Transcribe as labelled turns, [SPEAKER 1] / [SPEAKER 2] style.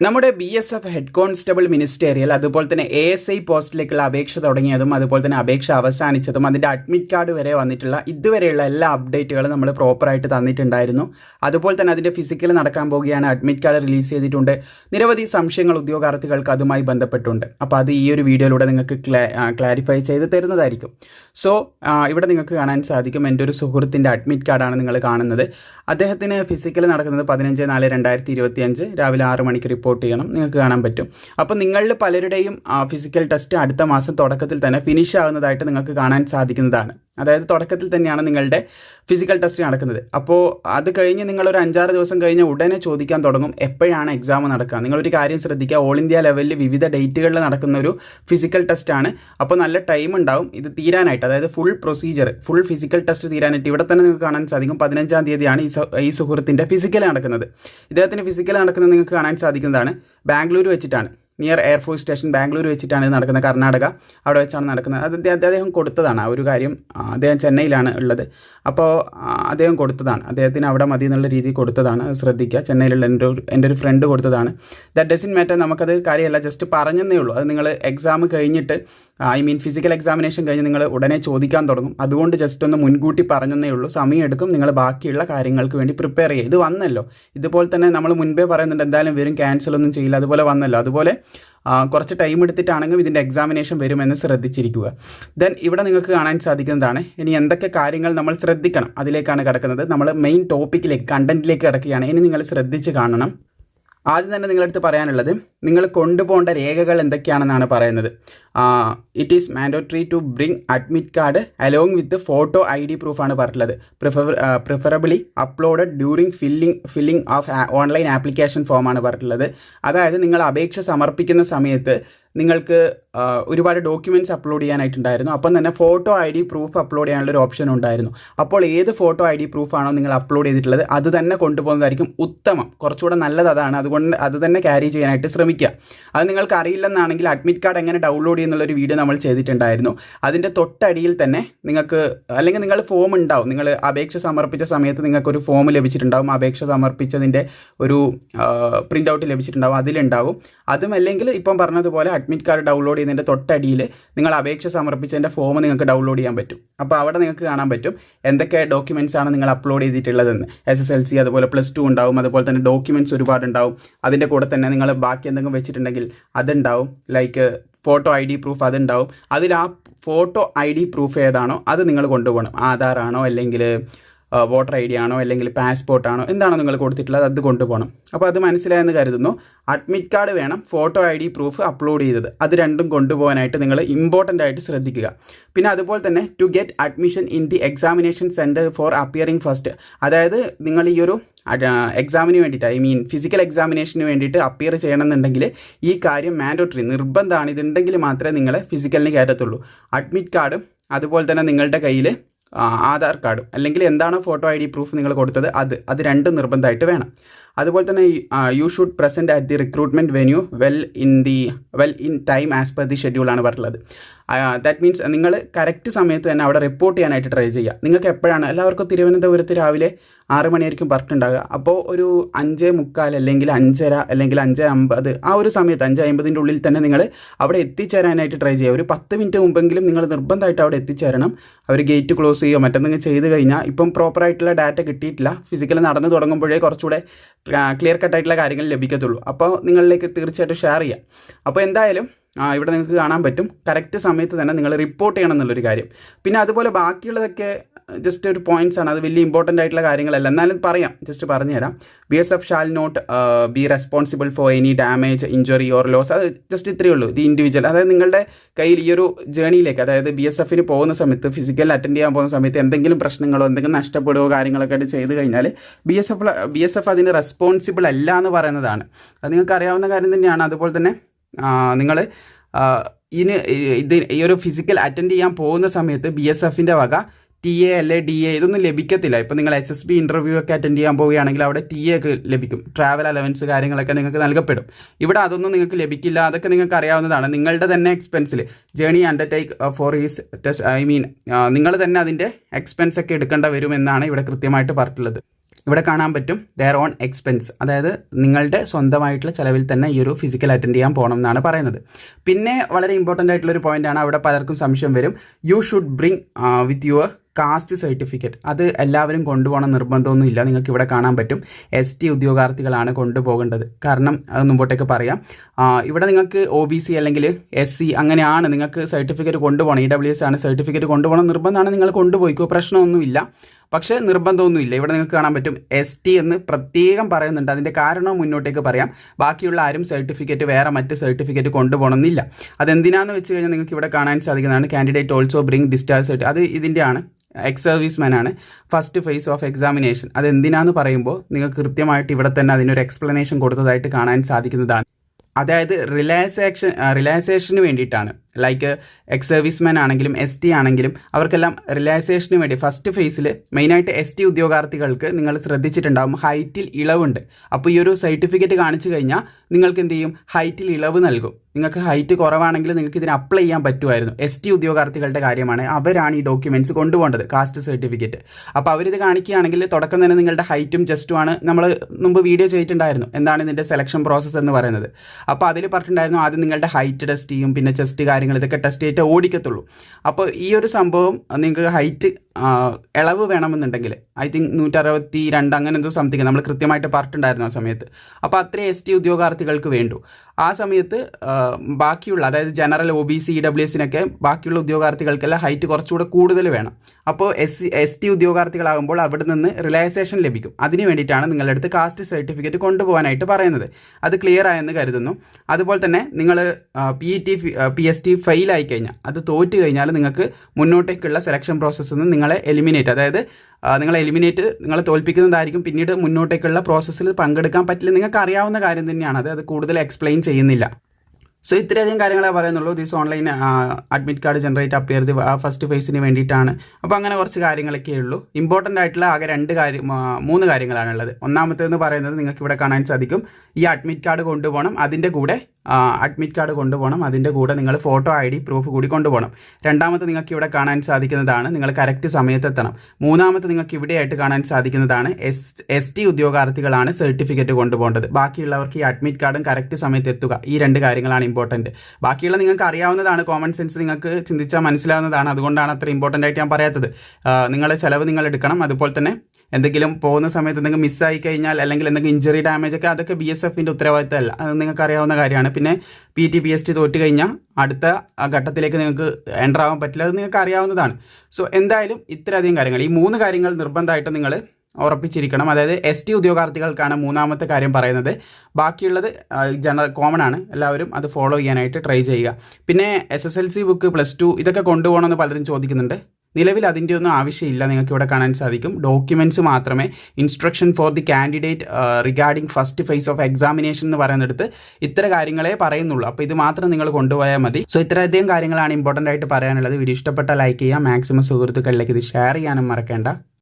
[SPEAKER 1] നമ്മുടെ B S F head constable ministerial അതുപോലെ തന്നെ എ എസ് ഐ പോസ്റ്റിലേക്കുള്ള അപേക്ഷ തുടങ്ങിയതും അതുപോലെ തന്നെ അപേക്ഷ അവസാനിച്ചതും അതിന്റെ അഡ്മിറ്റ് കാർഡ് വരെ വന്നിട്ടുള്ള ഇതുവരെയുള്ള എല്ലാ അപ്ഡേറ്റുകളും നമ്മൾ പ്രോപ്പറായിട്ട് തന്നിട്ടുണ്ടായിരുന്നു. അതുപോലെ തന്നെ അതിന്റെ ഫിസിക്കൽ നടക്കാൻ പോവുകയാണ് അഡ്മിറ്റ് കാർഡ് റിലീസ് ചെയ്തിട്ടുണ്ട്. നിരവധി സംശയങ്ങൾ ഉദ്യോഗാർത്ഥികൾക്ക് അതുമായി ബന്ധപ്പെട്ടുണ്ട്. അപ്പോൾ അത് ഈ ഒരു വീഡിയോയിലൂടെ നിങ്ങൾക്ക് ക്ലാരിഫൈ ചെയ്ത് തരുന്നതായിരിക്കും. സോ ഇവിടെ നിങ്ങൾക്ക് കാണാൻ സാധിക്കും എന്റെ ഒരു സുഹൃത്തിന്റെ അഡ്മിറ്റ് കാർഡാണ് നിങ്ങൾ കാണുന്നത്. അദ്ദേഹത്തിന് ഫിസിക്കൽ നടക്കുന്നത് പതിനഞ്ച് നാല് രണ്ടായിരത്തി ഇരുപത്തി അഞ്ച് രാവിലെ ആറ് മണിക്ക് റിപ്പോർട്ട് ചെയ്യണം. നിങ്ങൾക്ക് കാണാൻ പറ്റും. അപ്പോൾ നിങ്ങളിൽ പലരുടെയും ഫിസിക്കൽ ടെസ്റ്റ് അടുത്ത മാസം തുടക്കത്തിൽ തന്നെ ഫിനിഷ് ആകുന്നതായിട്ട് നിങ്ങൾക്ക് കാണാൻ സാധിക്കുന്നതാണ്. അതായത് തുടക്കത്തിൽ തന്നെയാണ് നിങ്ങളുടെ ഫിസിക്കൽ ടെസ്റ്റ് നടക്കുന്നത്. അപ്പോൾ അത് കഴിഞ്ഞ് നിങ്ങളൊരു അഞ്ചാറ് ദിവസം കഴിഞ്ഞ് ഉടനെ ചോദിക്കാൻ തുടങ്ങും എപ്പോഴാണ് എക്സാം നടക്കുക. നിങ്ങളൊരു കാര്യം ശ്രദ്ധിക്കുക. ഓൾ ഇന്ത്യ ലെവലിൽ വിവിധ ഡേറ്റുകളിൽ നടക്കുന്ന ഒരു ഫിസിക്കൽ ടെസ്റ്റാണ് അപ്പോൾ നല്ല ടൈം ഉണ്ടാവും. ഇത് തീരാനായിട്ട്. അതായത് full procedure full physical test തീരാനായിട്ട്. ഇവിടെ തന്നെ നിങ്ങൾക്ക് കാണാൻ സാധിക്കും. പതിനഞ്ചാം തീയതിയാണ് ഈ ഈ സുഹൃത്തിന്റെ ഫിസിക്കൽ നടക്കുന്നത്. ഇദ്ദേഹത്തിന്റെ ഫിസിക്കൽ നടക്കുന്നത് നിങ്ങൾക്ക് കാണാൻ സാധിക്കുന്നതാണ്. ബാംഗ്ലൂർ വെച്ചിട്ടാണ്. നിയർ എയർഫോഴ്സ് സ്റ്റേഷൻ ബാംഗ്ലൂർ വെച്ചിട്ടാണ് ഇത് നടക്കുന്നത് കർണാടക. അവിടെ വെച്ചാണ് നടക്കുന്നത്. അത് അദ്ദേഹം- കൊടുത്തതാണ് ആ ഒരു കാര്യം. അദ്ദേഹം ചെന്നൈയിലാണ് ഉള്ളത്. അപ്പോൾ അദ്ദേഹം കൊടുത്തതാണ്. അദ്ദേഹത്തിന് അവിടെ മതി എന്നുള്ള രീതിയിൽ കൊടുത്തതാണ്. ശ്രദ്ധിക്കുക. ചെന്നൈയിലുള്ള എന്റെ ഒരു എന്റെ ഒരു ഫ്രണ്ട് കൊടുത്തതാണ്. ദാറ്റ് ഡസിൻ മാറ്റർ നമുക്കത് കാര്യമല്ല. ജസ്റ്റ് പറഞ്ഞതേ ഉള്ളൂ. അത് നിങ്ങൾ എക്സാം കഴിഞ്ഞിട്ട് ഐ മീൻ ഫിസിക്കൽ എക്സാമിനേഷൻ കഴിഞ്ഞ് നിങ്ങൾ ഉടനെ ചോദിക്കാൻ തുടങ്ങും. അതുകൊണ്ട് ജസ്റ്റ് ഒന്ന് മുൻകൂട്ടി പറഞ്ഞതേ ഉള്ളൂ. സമയമെടുക്കും നിങ്ങൾ ബാക്കിയുള്ള കാര്യങ്ങൾക്ക് വേണ്ടി പ്രിപ്പയർ ചെയ്യുക. ഇത് വന്നല്ലോ. ഇതുപോലെ തന്നെ നമ്മൾ മുൻപേ പറയുന്നുണ്ട്. എന്തായാലും വരും ക്യാൻസൽ ഒന്നും ചെയ്യില്ല. അതുപോലെ വന്നല്ലോ. അതുപോലെ കുറച്ച് ടൈം എടുത്തിട്ടാണെങ്കിലും ഇതിന്റെ എക്സാമിനേഷൻ വരുമെന്ന് ശ്രദ്ധിച്ചിരിക്കുക. ദെൻ ഇവിടെ നിങ്ങൾക്ക് കാണാൻ സാധിക്കുന്നതാണ്. ഇനി എന്തൊക്കെ കാര്യങ്ങൾ നമ്മൾ ശ്രദ്ധിക്കണം അതിലേക്കാണ് കിടക്കുന്നത്. നമ്മൾ മെയിൻ ടോപ്പിക്കിലേക്ക് കണ്ടന്റിലേക്ക് കിടക്കുകയാണ്. ഇനി നിങ്ങൾ ശ്രദ്ധിച്ച് കാണണം. ആദ്യം തന്നെ നിങ്ങളടുത്ത് പറയാനുള്ളത് നിങ്ങൾ കൊണ്ടുപോകേണ്ട രേഖകൾ എന്തൊക്കെയാണെന്നാണ് പറയുന്നത്. It is mandatory to bring admit card along with photo I D പ്രൂഫാണ് പറഞ്ഞിട്ടുള്ളത്. Prefer preferably uploaded during filling filling of online application ഫോമാണ് പറഞ്ഞിട്ടുള്ളത്. അതായത് നിങ്ങൾ അപേക്ഷ സമർപ്പിക്കുന്ന സമയത്ത് നിങ്ങൾക്ക് ഒരുപാട് ഡോക്യുമെന്റ്സ് അപ്ലോഡ് ചെയ്യാനായിട്ടുണ്ടായിരുന്നു. അപ്പം തന്നെ photo I D proof upload ചെയ്യാനുള്ള ഒരു ഓപ്ഷൻ ഉണ്ടായിരുന്നു. അപ്പോൾ ഏത് ഫോട്ടോ ഐ ഡി പ്രൂഫാണോ നിങ്ങൾ അപ്ലോഡ് ചെയ്തിട്ടുള്ളത് അത് തന്നെ കൊണ്ടുപോകുന്നതായിരിക്കും ഉത്തമം. കുറച്ചുകൂടെ നല്ലത് അതാണ്. അതുകൊണ്ട് അത് തന്നെ ക്യാരി ചെയ്യാനായിട്ട് ശ്രമിക്കുക. അത് നിങ്ങൾക്ക് അറിയില്ലെന്നാണെങ്കിൽ അഡ്മിറ്റ് കാർഡ് എങ്ങനെ ഡൗൺലോഡ് ചെയ്യുന്നുള്ളൊരു വീഡിയോ നമ്മൾ ചെയ്തിട്ടുണ്ടായിരുന്നു. അതിന്റെ തൊട്ടടിയിൽ തന്നെ നിങ്ങൾക്ക് അല്ലെങ്കിൽ നിങ്ങൾ ഫോം ഉണ്ടാവും. നിങ്ങൾ അപേക്ഷ സമർപ്പിച്ച സമയത്ത് നിങ്ങൾക്കൊരു ഫോം ലഭിച്ചിട്ടുണ്ടാവും. അപേക്ഷ സമർപ്പിച്ചതിന്റെ ഒരു പ്രിന്റ് ഔട്ട് ലഭിച്ചിട്ടുണ്ടാവും. അതിലുണ്ടാവും. അതും അല്ലെങ്കിൽ ഇപ്പം പറഞ്ഞതുപോലെ അഡ്മിറ്റ് കാർഡ് ഡൗൺലോഡ് ചെയ്യുന്നതിന്റെ തൊട്ടടിയിൽ നിങ്ങൾ അപേക്ഷ സമർപ്പിച്ചതിന്റെ ഫോം നിങ്ങൾക്ക് ഡൗൺലോഡ് ചെയ്യാൻ പറ്റും. അപ്പോൾ അവിടെ നിങ്ങൾക്ക് കാണാൻ പറ്റും എന്തൊക്കെ ഡോക്യുമെന്റ്സ് ആണ് നിങ്ങൾ അപ്ലോഡ് ചെയ്തിട്ടുള്ളതെന്ന്. എസ് എസ് എൽ സി അതുപോലെ പ്ലസ് ടു ഉണ്ടാവും അതുപോലെ തന്നെ ഡോക്യുമെന്റ്സ് ഒരുപാടുണ്ടാവും. അതിന്റെ കൂടെ തന്നെ നിങ്ങൾ ബാക്കി എന്തെങ്കിലും വെച്ചിട്ടുണ്ടെങ്കിൽ അതുണ്ടാവും. Like photo I D proof അതുണ്ടാവും. അതിൽ ആ ഫോട്ടോ ഐ ഡി പ്രൂഫ് ഏതാണോ അത് നിങ്ങൾ കൊണ്ടുപോകണം. ആധാറാണോ അല്ലെങ്കിൽ വോട്ടർ ഐ ഡി ആണോ അല്ലെങ്കിൽ പാസ്പോർട്ടാണോ എന്താണോ നിങ്ങൾ കൊടുത്തിട്ടുള്ളത് അത് കൊണ്ടുപോകണം. അപ്പോൾ അത് മനസ്സിലായെന്ന് കരുതുന്നു. അഡ്മിറ്റ് കാർഡ് വേണം photo I D proof upload ചെയ്തത്. അത് രണ്ടും കൊണ്ടുപോകാനായിട്ട് നിങ്ങൾ ഇമ്പോർട്ടന്റ് ആയിട്ട് ശ്രദ്ധിക്കുക. പിന്നെ അതുപോലെ തന്നെ to get admission in the examination centre for appearing first അതായത് നിങ്ങൾ ഈ ഒരു എക്സാമിന് വേണ്ടിയിട്ട് ഐ മീൻ ഫിസിക്കൽ എക്സാമിനേഷന് വേണ്ടിയിട്ട് അപ്പിയർ ചെയ്യണമെന്നുണ്ടെങ്കിൽ ഈ കാര്യം മാൻഡോട്ടറി നിർബന്ധമാണ്. ഇതുണ്ടെങ്കിൽ മാത്രമേ നിങ്ങളെ ഫിസിക്കലിന് കയറ്റത്തുള്ളൂ. അഡ്മിറ്റ് കാർഡും അതുപോലെ തന്നെ നിങ്ങളുടെ കയ്യിൽ ആധാർ കാർഡും അല്ലെങ്കിൽ എന്താണോ ഫോട്ടോ ഐ ഡി പ്രൂഫ് നിങ്ങൾ കൊടുത്തത് അത് അത് രണ്ടും നിർബന്ധമായിട്ട് വേണം. അതുപോലെ തന്നെ you should present at the recruitment venue well in the well in time as per the ഷെഡ്യൂളാണ് പറഞ്ഞിട്ടുള്ളത്. ദാറ്റ് മീൻസ് നിങ്ങൾ കറക്റ്റ് സമയത്ത് തന്നെ അവിടെ റിപ്പോർട്ട് ചെയ്യാനായിട്ട് ട്രൈ ചെയ്യുക. നിങ്ങൾക്ക് എപ്പോഴാണ്? എല്ലാവർക്കും തിരുവനന്തപുരത്ത് രാവിലെ ആറ് മണിയായിരിക്കും ഉണ്ടാകുക. അപ്പോൾ ഒരു അഞ്ച് മുക്കാൽ അല്ലെങ്കിൽ അഞ്ചര അല്ലെങ്കിൽ അഞ്ച് അമ്പത് ആ ഒരു സമയത്ത് അഞ്ച് അമ്പതിന്റെ ഉള്ളിൽ തന്നെ നിങ്ങൾ അവിടെ എത്തിച്ചേരാനായിട്ട് ട്രൈ ചെയ്യുക. ഒരു പത്ത് മിനിറ്റ് മുമ്പെങ്കിലും നിങ്ങൾ നിർബന്ധമായിട്ട് അവിടെ എത്തിച്ചേരണം. അവർ ഗേറ്റ് ക്ലോസ് ചെയ്യുകയോ മറ്റെന്തെങ്കിലും ചെയ്ത് കഴിഞ്ഞാൽ ഇപ്പം പ്രോപ്പറായിട്ടുള്ള ഡാറ്റ കിട്ടിയിട്ടില്ല. ഫിസിക്കൽ നടന്നു തുടങ്ങുമ്പോഴേ കുറച്ചുകൂടെ ക്ലിയർ കട്ടായിട്ടുള്ള കാര്യങ്ങൾ ലഭിക്കത്തുള്ളൂ. അപ്പോൾ നിങ്ങളിലേക്ക് തീർച്ചയായിട്ടും ഷെയർ ചെയ്യാം. അപ്പോൾ എന്തായാലും ഇവിടെ നിങ്ങൾക്ക് കാണാൻ പറ്റും. കറക്റ്റ് സമയത്ത് തന്നെ നിങ്ങൾ റിപ്പോർട്ട് ചെയ്യണം എന്നുള്ളൊരു കാര്യം. പിന്നെ അതുപോലെ ബാക്കിയുള്ളതൊക്കെ ജസ്റ്റ് ഒരു പോയിന്റ്സ് ആണ്. അത് വലിയ ഇമ്പോർട്ടന്റ് ആയിട്ടുള്ള കാര്യങ്ങളല്ല. എന്നാലും പറയാം. ജസ്റ്റ് പറഞ്ഞുതരാം. B S F shall not be responsible for any damage injury or loss അത് ജസ്റ്റ് ഇത്രയേ ഉള്ളൂ. ഇത് ഇൻഡിവിജ്വൽ അതായത് നിങ്ങളുടെ കയ്യിൽ ഈ ഒരു ജേണിയിലേക്ക് അതായത് ബി എസ് എഫിന് പോകുന്ന സമയത്ത് ഫിസിക്കൽ അറ്റൻഡ് ചെയ്യാൻ പോകുന്ന സമയത്ത് എന്തെങ്കിലും പ്രശ്നങ്ങളോ എന്തെങ്കിലും നഷ്ടപ്പെടുകയോ കാര്യങ്ങളൊക്കെ ആയിട്ട് ചെയ്ത് കഴിഞ്ഞാൽ B S F B S F അതിന് റെസ്പോൺസിബിൾ അല്ല എന്ന് പറയുന്നതാണ്. അത് നിങ്ങൾക്ക് അറിയാവുന്ന കാര്യം തന്നെയാണ്. അതുപോലെ തന്നെ നിങ്ങൾ ഇനി ഇത് ഈ ഒരു ഫിസിക്കൽ അറ്റൻഡ് ചെയ്യാൻ പോകുന്ന സമയത്ത് ബി എസ് എഫിന്റെ വക ടി എ അല്ലെ ഡി എ ഇതൊന്നും ലഭിക്കത്തില്ല. ഇപ്പോൾ നിങ്ങൾ എസ് എസ് ബി ഇന്റർവ്യൂ ഒക്കെ അറ്റൻഡ് ചെയ്യാൻ പോവുകയാണെങ്കിൽ അവിടെ ടി എ ഒക്കെ ലഭിക്കും. ട്രാവൽ അലവൻസ് കാര്യങ്ങളൊക്കെ നിങ്ങൾക്ക് നൽകപ്പെടും. ഇവിടെ അതൊന്നും നിങ്ങൾക്ക് ലഭിക്കില്ല. അതൊക്കെ നിങ്ങൾക്ക് അറിയാവുന്നതാണ്. നിങ്ങളുടെ തന്നെ എക്സ്പെൻസിൽ journey undertake for is test I mean നിങ്ങൾ തന്നെ അതിന്റെ എക്സ്പെൻസ് ഒക്കെ എടുക്കേണ്ട വരുമെന്നാണ് ഇവിടെ കൃത്യമായിട്ട് പറഞ്ഞിട്ടുള്ളത്. ഇവിടെ കാണാൻ പറ്റും ദെയർ ഓൺ എക്സ്പെൻസ് അതായത് നിങ്ങളുടെ സ്വന്തമായിട്ടുള്ള ചിലവിൽ തന്നെ ഈ ഒരു ഫിസിക്കൽ അറ്റൻഡ് ചെയ്യാൻ പോകണം എന്നാണ് പറയുന്നത്. പിന്നെ വളരെ ഇമ്പോർട്ടന്റ് ആയിട്ടുള്ള ഒരു പോയിന്റാണ് അവിടെ പലർക്കും സംശയം വരും. You should bring with your caste certificate. അത് എല്ലാവരും കൊണ്ടുപോകണം നിർബന്ധമൊന്നും ഇല്ല. നിങ്ങൾക്ക് ഇവിടെ കാണാൻ പറ്റും. എസ് ടി ഉദ്യോഗാർത്ഥികളാണ് കൊണ്ടുപോകേണ്ടത്. കാരണം അത് മുമ്പോട്ടേക്ക് പറയാം. ഇവിടെ നിങ്ങൾക്ക് ഒ ബി സി അല്ലെങ്കിൽ എസ് സി അങ്ങനെയാണ് നിങ്ങൾക്ക് സർട്ടിഫിക്കറ്റ് കൊണ്ടുപോകണം. ഇ ഡബ്ല്യു എസ് ആണ് സർട്ടിഫിക്കറ്റ് കൊണ്ടുപോകണം നിർബന്ധമാണ് നിങ്ങൾ കൊണ്ടുപോയിക്കോ. പ്രശ്നമൊന്നുമില്ല. പക്ഷേ നിർബന്ധമൊന്നുമില്ല. ഇവിടെ നിങ്ങൾക്ക് കാണാൻ പറ്റും എസ് ടി എന്ന് പ്രത്യേകം പറയുന്നുണ്ട്. അതിന്റെ കാരണവും മുന്നോട്ടേക്ക് പറയാം. ബാക്കിയുള്ള ആരും സർട്ടിഫിക്കറ്റ് വേറെ മറ്റ് സർട്ടിഫിക്കറ്റ് കൊണ്ടുപോകണമെന്നില്ല. അതെന്തിനാന്ന് വെച്ച് കഴിഞ്ഞാൽ നിങ്ങൾക്ക് ഇവിടെ കാണാൻ സാധിക്കുന്നതാണ്. Candidate also bring discharge certificate അത് ഇതിന്റെയാണ് എക്സ് സർവീസ്മാൻ ആണ്. ഫസ്റ്റ് ഫേസ് ഓഫ് എക്സാമിനേഷൻ അത് എന്തിനാന്ന് പറയുമ്പോൾ നിങ്ങൾക്ക് കൃത്യമായിട്ട് ഇവിടെ തന്നെ അതിനൊരു എക്സ്പ്ലനേഷൻ കൊടുത്തതായിട്ട് കാണാൻ സാധിക്കുന്നതാണ്. അതായത് റിലാക്സേഷൻ റിലാക്സേഷന് വേണ്ടിയിട്ടാണ്. ലൈക്ക് എക്സ് സർവീസ്മാൻ ആണെങ്കിലും എസ് ടി ആണെങ്കിലും അവർക്കെല്ലാം റിലാക്സേഷന് വേണ്ടി ഫസ്റ്റ് ഫേസിൽ മെയിനായിട്ട് എസ് ടി ഉദ്യോഗാർത്ഥികൾക്ക് നിങ്ങൾ ശ്രദ്ധിച്ചിട്ടുണ്ടാകും ഹൈറ്റിൽ ഇളവുണ്ട്. അപ്പോൾ ഈ ഒരു സർട്ടിഫിക്കറ്റ് കാണിച്ചു കഴിഞ്ഞാൽ നിങ്ങൾക്ക് എന്ത് ചെയ്യും? ഹൈറ്റിൽ ഇളവ് നൽകും. നിങ്ങൾക്ക് ഹൈറ്റ് കുറവാണെങ്കിൽ നിങ്ങൾക്ക് ഇതിന് അപ്ലൈ ചെയ്യാൻ പറ്റുമായിരുന്നു. എസ് ടി ഉദ്യോഗാർത്ഥികളുടെ കാര്യമാണ് അവരാണ് ഈ ഡോക്യുമെന്റ്സ് കൊണ്ടുപോകേണ്ടത് കാസ്റ്റ് സർട്ടിഫിക്കറ്റ് അപ്പോൾ അവരിത് കാണിക്കുകയാണെങ്കിൽ തുടക്കം തന്നെ നിങ്ങളുടെ ഹൈറ്റും ജസ്റ്റുമാണ് നമ്മൾ മുമ്പ് വീഡിയോ ചെയ്തിട്ടുണ്ടായിരുന്നു. എന്താണ് ഇതിന്റെ സെലക്ഷൻ പ്രോസസ്സ് എന്ന് പറയുന്നത്. അപ്പോൾ അതിൽ പറഞ്ഞിട്ടുണ്ടായിരുന്നു ആദ്യം നിങ്ങളുടെ ഹൈറ്റ് ടെസ്റ്റ് ചെയ്യും പിന്നെ ചെസ്റ്റ് കാര്യങ്ങൾ ഇതൊക്കെ ടെസ്റ്റ് ചെയ്തിട്ട് ഓടിക്കത്തുള്ളൂ. അപ്പോൾ ഈ ഒരു സംഭവം നിങ്ങൾക്ക് ഹൈറ്റ് ഇളവ് വേണമെന്നുണ്ടെങ്കിൽ. ഐ തിങ്ക് നൂറ്ററുപത്തി രണ്ട് അങ്ങനെ എന്തോ സംതിങ് നമ്മൾ കൃത്യമായിട്ട് പറഞ്ഞിട്ടുണ്ടായിരുന്നു ആ സമയത്ത്. അപ്പോൾ അത്രയും എസ് ടി ഉദ്യോഗാർത്ഥികൾക്ക് വേണ്ടു. ആ സമയത്ത് ബാക്കിയുള്ള അതായത് general O B C E W എസിനൊക്കെ ബാക്കിയുള്ള ഉദ്യോഗാർത്ഥികൾക്കെല്ലാം ഹൈറ്റ് കുറച്ചുകൂടെ കൂടുതൽ വേണം. അപ്പോൾ എസ് എസ് ടി ഉദ്യോഗാർത്ഥികളാകുമ്പോൾ അവിടെ നിന്ന് റിലാക്സേഷൻ ലഭിക്കും. അതിന് വേണ്ടിയിട്ടാണ് നിങ്ങളുടെ അടുത്ത് കാസ്റ്റ് സർട്ടിഫിക്കറ്റ് കൊണ്ടുപോകാനായിട്ട് പറയുന്നത്. അത് ക്ലിയർ ആയെന്ന് കരുതുന്നു. അതുപോലെ തന്നെ നിങ്ങൾ P T P S T fail ആയി കഴിഞ്ഞാൽ അത് തോറ്റ് കഴിഞ്ഞാൽ നിങ്ങൾക്ക് മുന്നോട്ടേക്കുള്ള സെലക്ഷൻ പ്രോസസ്സിൽ നിന്ന് നിങ്ങളെ എലിമിനേറ്റ് അതായത് നിങ്ങളെ എലിമിനേറ്റ് നിങ്ങളെ തോൽപ്പിക്കുന്നതായിരിക്കും പിന്നീട് മുന്നോട്ടേക്കുള്ള പ്രോസസ്സിൽ പങ്കെടുക്കാൻ പറ്റില്ല. നിങ്ങൾക്ക് അറിയാവുന്ന കാര്യം തന്നെയാണ്. അത് അത് കൂടുതൽ എക്സ്പ്ലെയിൻ ചെയ്യുന്നില്ല. സോ ഇത്രയധികം കാര്യങ്ങളെ പറയുന്നുള്ളൂ. This online admit card generate appear the first ഫേസിന് വേണ്ടിയിട്ടാണ്. അപ്പോൾ അങ്ങനെ കുറച്ച് കാര്യങ്ങളൊക്കെ ഉള്ളൂ. ഇമ്പോർട്ടന്റ് ആയിട്ടുള്ള ആകെ രണ്ട് കാര്യം മൂന്ന് കാര്യങ്ങളാണുള്ളത് ഒന്നാമത്തേന്ന് പറയുന്നത് നിങ്ങൾക്ക് ഇവിടെ കാണാൻ സാധിക്കും. ഈ അഡ്മിറ്റ് കാർഡ് കൊണ്ടുപോകണം. അതിന്റെ കൂടെ അഡ്മിറ്റ് കാർഡ് കൊണ്ടുപോകണം. അതിന്റെ കൂടെ നിങ്ങൾ ഫോട്ടോ ഐ ഡി പ്രൂഫ് കൂടി കൊണ്ടുപോകണം. രണ്ടാമത്തെ നിങ്ങൾക്ക് ഇവിടെ കാണാൻ സാധിക്കുന്നതാണ് നിങ്ങൾ കറക്റ്റ് സമയത്തെത്തണം മൂന്നാമത്തെ നിങ്ങൾക്ക് ഇവിടെയായിട്ട് കാണാൻ സാധിക്കുന്നതാണ് എസ് എസ് ടി ഉദ്യോഗാർത്ഥികളാണ് സർട്ടിഫിക്കറ്റ് കൊണ്ടുപോകേണ്ടത്. ബാക്കിയുള്ളവർക്ക് ഈ അഡ്മിറ്റ് കാർഡും കറക്റ്റ് സമയത്ത് എത്തുക. ഈ രണ്ട് കാര്യങ്ങളാണ് ഇമ്പോർട്ടന്റ് ബാക്കിയുള്ള നിങ്ങൾക്ക് അറിയാവുന്നതാണ് കോമൺ സെൻസ് നിങ്ങൾക്ക് ചിന്തിച്ചാൽ മനസ്സിലാവുന്നതാണ്. അതുകൊണ്ടാണ് അത്ര ഇമ്പോർട്ടന്റ് ആയിട്ട് ഞാൻ പറയാത്തത്. നിങ്ങളുടെ ചിലവ് നിങ്ങൾ എടുക്കണം. അതുപോലെ തന്നെ എന്തെങ്കിലും പോകുന്ന സമയത്ത് എന്തെങ്കിലും മിസ്സായി കഴിഞ്ഞാൽ അല്ലെങ്കിൽ എന്തെങ്കിലും ഇഞ്ചറി ഡാമേജ് ഒക്കെ അതൊക്കെ ബി എസ് എഫിന്റെ ഉത്തരവാദിത്തമല്ല. അത് നിങ്ങൾക്ക് അറിയാവുന്ന കാര്യമാണ്. പിന്നെ P T P S T തോറ്റ് കഴിഞ്ഞാൽ അടുത്ത ഘട്ടത്തിലേക്ക് നിങ്ങൾക്ക് എന്റർ ആവാൻ പറ്റില്ല. അത് നിങ്ങൾക്ക് അറിയാവുന്നതാണ്. സോ എന്തായാലും ഇത്രയധികം കാര്യങ്ങൾ. ഈ മൂന്ന് കാര്യങ്ങൾ നിർബന്ധമായിട്ട് നിങ്ങൾ ഉറപ്പിച്ചിരിക്കണം. അതായത് എസ് ടി ഉദ്യോഗാർത്ഥികൾക്കാണ് മൂന്നാമത്തെ കാര്യം പറയുന്നത്. ബാക്കിയുള്ളത് ജനറൽ കോമൺ ആണ്. എല്ലാവരും അത് ഫോളോ ചെയ്യാനായിട്ട് ട്രൈ ചെയ്യുക. പിന്നെ S S L C book plus two ഇതൊക്കെ കൊണ്ടുപോകണമെന്ന് പലരും ചോദിക്കുന്നുണ്ട്. നിലവിൽ അതിന്റെ ഒന്നും ആവശ്യമില്ല. നിങ്ങൾക്ക് ഇവിടെ കാണാൻ സാധിക്കും. ഡോക്യുമെന്റ്സ് മാത്രമേ instruction for the candidate regarding first phase of examination എന്ന് പറയുന്നിടത്ത് ഇത്ര കാര്യങ്ങളെ പറയുന്നുള്ളൂ. അപ്പോൾ ഇത് മാത്രം നിങ്ങൾ കൊണ്ടുപോയാൽ മതി. സോ ഇത്രയധികം കാര്യങ്ങളാണ് ഇമ്പോർട്ടന്റ് ആയിട്ട് പറയാനുള്ളത്. വീഡിയോ ഇഷ്ടപ്പെട്ട ലൈക്ക് ചെയ്യുക. മാക്സിമം സുഹൃത്തുക്കളിലേക്ക് ഇത് ഷെയർ ചെയ്യാനും മറക്കേണ്ട.